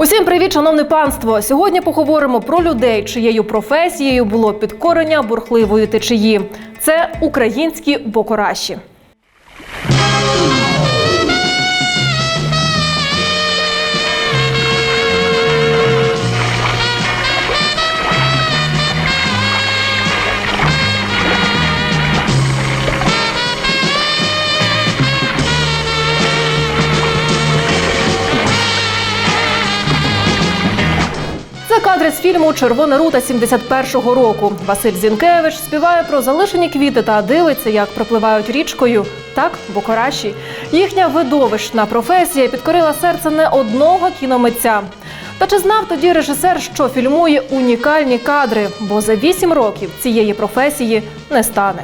Усім привіт, шановне панство! Сьогодні поговоримо про людей, чиєю професією було підкорення бурхливої течії. Це українські бокораші. Кадри з фільму Червона рута 71-го року. Василь Зінкевич співає про залишені квіти та дивиться, як пропливають річкою. Так, бокораші. Їхня видовищна професія підкорила серце не одного кіномитця. Та чи знав тоді режисер, що фільмує унікальні кадри? Бо за вісім років цієї професії не стане.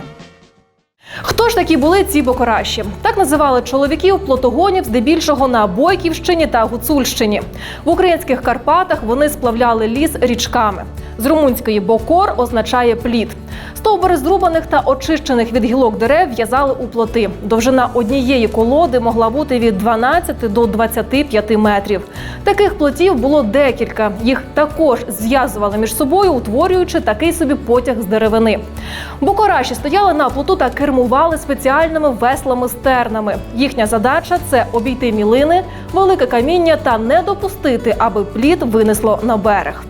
Хто ж такі були ці бокораші? Так називали чоловіків плотогонів здебільшого на Бойківщині та Гуцульщині. В українських Карпатах вони сплавляли ліс річками. З румунської бокор означає плід. Стовбури зрубаних та очищених від гілок дерев в'язали у плоти. Довжина однієї колоди могла бути від 12 до 25 метрів. Таких плотів було декілька. Їх також зв'язували між собою, утворюючи такий собі потяг з деревини. Бокораші стояли на плоту та кермували спеціальними веслами-стернами. Їхня задача це обійти мілини, велике каміння та не допустити, аби плід винесло на берег.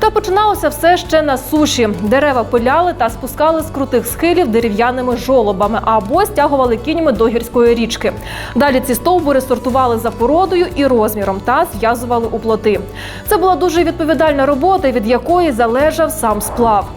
Та починалося все ще на суші. Дерева пиляли та спускали з крутих схилів дерев'яними жолобами або стягували кіньми до гірської річки. Далі ці стовбури сортували за породою і розміром та зв'язували у плоти. Це була дуже відповідальна робота, від якої залежав сам сплав.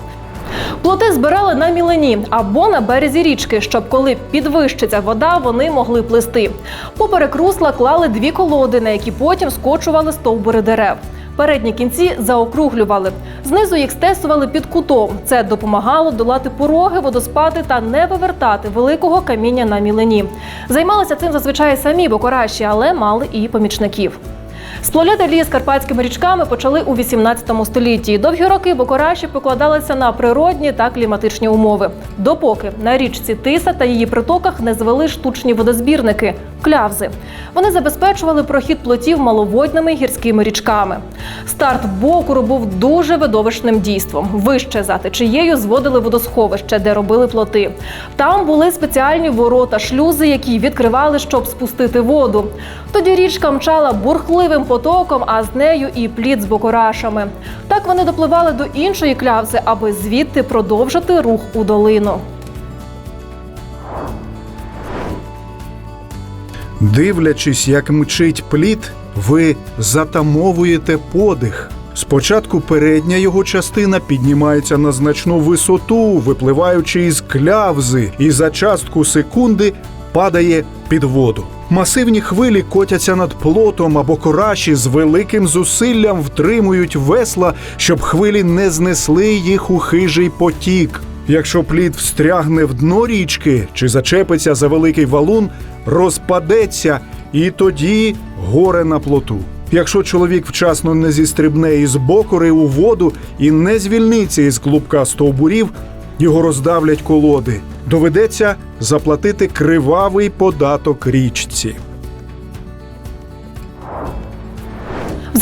Плоти збирали на мілині або на березі річки, щоб коли підвищиться вода, вони могли плисти. Поперек русла клали дві колоди, на які потім скочували стовбури дерев. Передні кінці заокруглювали. Знизу їх стесували під кутом. Це допомагало долати пороги, водоспади та не вивертати великого каміння на мілині. Займалися цим зазвичай самі бокораші, але мали і помічників. Сплавляти ліс карпатськими річками почали у 18 столітті. Довгі роки бокораші покладалися на природні та кліматичні умови, допоки на річці Тиса та її притоках не звели штучні водозбірники клявзи. Вони забезпечували прохід плотів маловодними гірськими річками. Старт бокуру був дуже видовищним дійством. Вище за течією зводили водосховище, де робили плоти. Там були спеціальні ворота, шлюзи, які відкривали, щоб спустити воду. Тоді річка мчала бурхливим потоком, а з нею і плід з бокорашами. Так вони допливали до іншої клявзи, аби звідти продовжити рух у долину. Дивлячись, як мчить плід, ви затамовуєте подих. Спочатку передня його частина піднімається на значну висоту, випливаючи із клявзи, і за частку секунди падає під воду. Масивні хвилі котяться над плотом або кораші з великим зусиллям втримують весла, щоб хвилі не знесли їх у хижий потік. Якщо плід встрягне в дно річки чи зачепиться за великий валун, розпадеться і тоді горе на плоту. Якщо чоловік вчасно не зістрибне із бокори у воду і не звільниться із клубка стовбурів, його роздавлять колоди. Доведеться заплатити кривавий податок річці.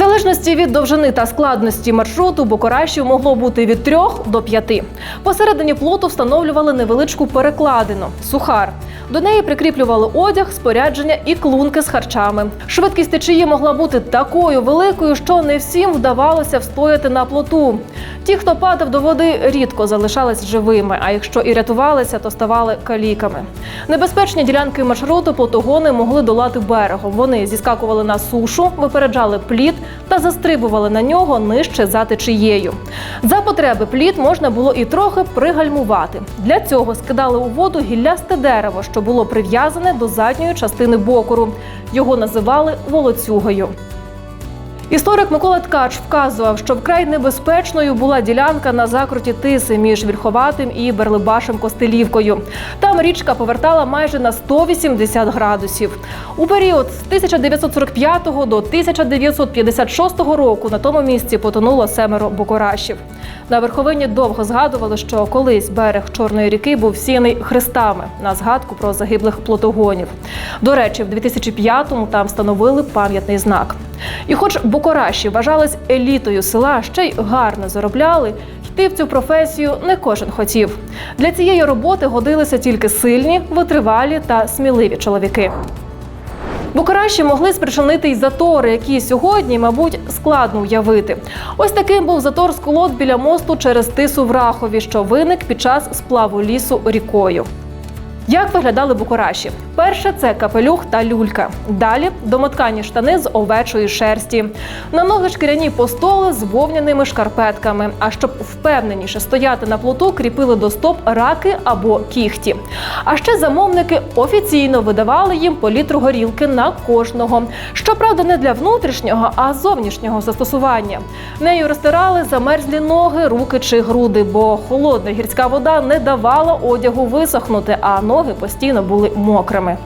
Залежності від довжини та складності маршруту бокорашів могло бути від 3 до 5. Посередині плоту встановлювали невеличку перекладину сухар. До неї прикріплювали одяг, спорядження і клунки з харчами. Швидкість течії могла бути такою великою, що не всім вдавалося встояти на плоту. Ті, хто падав до води, рідко залишались живими. А якщо і рятувалися, то ставали каліками. Небезпечні ділянки маршруту плотогони могли долати берегом. Вони зіскакували на сушу, випереджали плід та застрибували на нього нижче за течією. За потреби плід можна було і трохи пригальмувати. Для цього скидали у воду гіллясте дерево, що було прив'язане до задньої частини бокору. Його називали волоцюгою. Історик Микола Ткач вказував, що вкрай небезпечною була ділянка на закруті тиси між Вільховатим і Берлибашем Костелівкою. Там річка повертала майже на 180 градусів. У період з 1945 до 1956 року на тому місці потонуло семеро бокорашів. На верховині довго згадували, що колись берег Чорної ріки був всіяний хрестами на згадку про загиблих плотогонів. До речі, в 2005-му там встановили пам'ятний знак. І, хоч Букораші вважались елітою села, ще й гарно заробляли, йти в цю професію не кожен хотів. Для цієї роботи годилися тільки сильні, витривалі та сміливі чоловіки. Букараші могли спричинити й затори, які сьогодні, мабуть, складно уявити. Ось таким був затор з колод біля мосту через тису в Рахові, що виник під час сплаву лісу рікою. Як виглядали букураші? Перше це капелюх та люлька. Далі домоткані штани з овечої шерсті. На ноги шкіряні постоли з вовняними шкарпетками. А щоб впевненіше стояти на плоту, кріпили до стоп раки або кіхті. А ще замовники офіційно видавали їм по літру горілки на кожного. Щоправда, не для внутрішнього, а зовнішнього застосування. Нею розтирали замерзлі ноги, руки чи груди, бо холодна гірська вода не давала одягу висохнути, а ноги постійно були мокрими.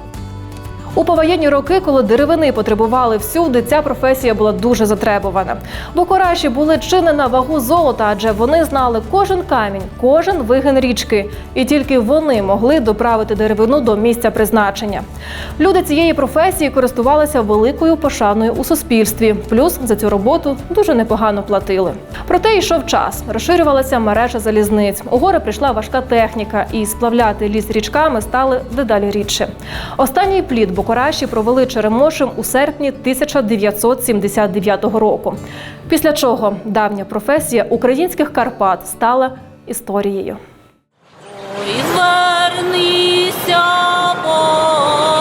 У повоєнні роки, коли деревини потребували всюди, ця професія була дуже затребувана. Бо кораші були чи не на вагу золота, адже вони знали кожен камінь, кожен вигин річки, і тільки вони могли доправити деревину до місця призначення. Люди цієї професії користувалися великою пошаною у суспільстві. Плюс за цю роботу дуже непогано платили. Проте йшов час, розширювалася мережа залізниць. У гори прийшла важка техніка, і сплавляти ліс річками стали дедалі рідше. Останній плід Букураші провели Черемошем у серпні 1979 року. Після чого давня професія українських Карпат стала історією. Ой, звернися, покораш,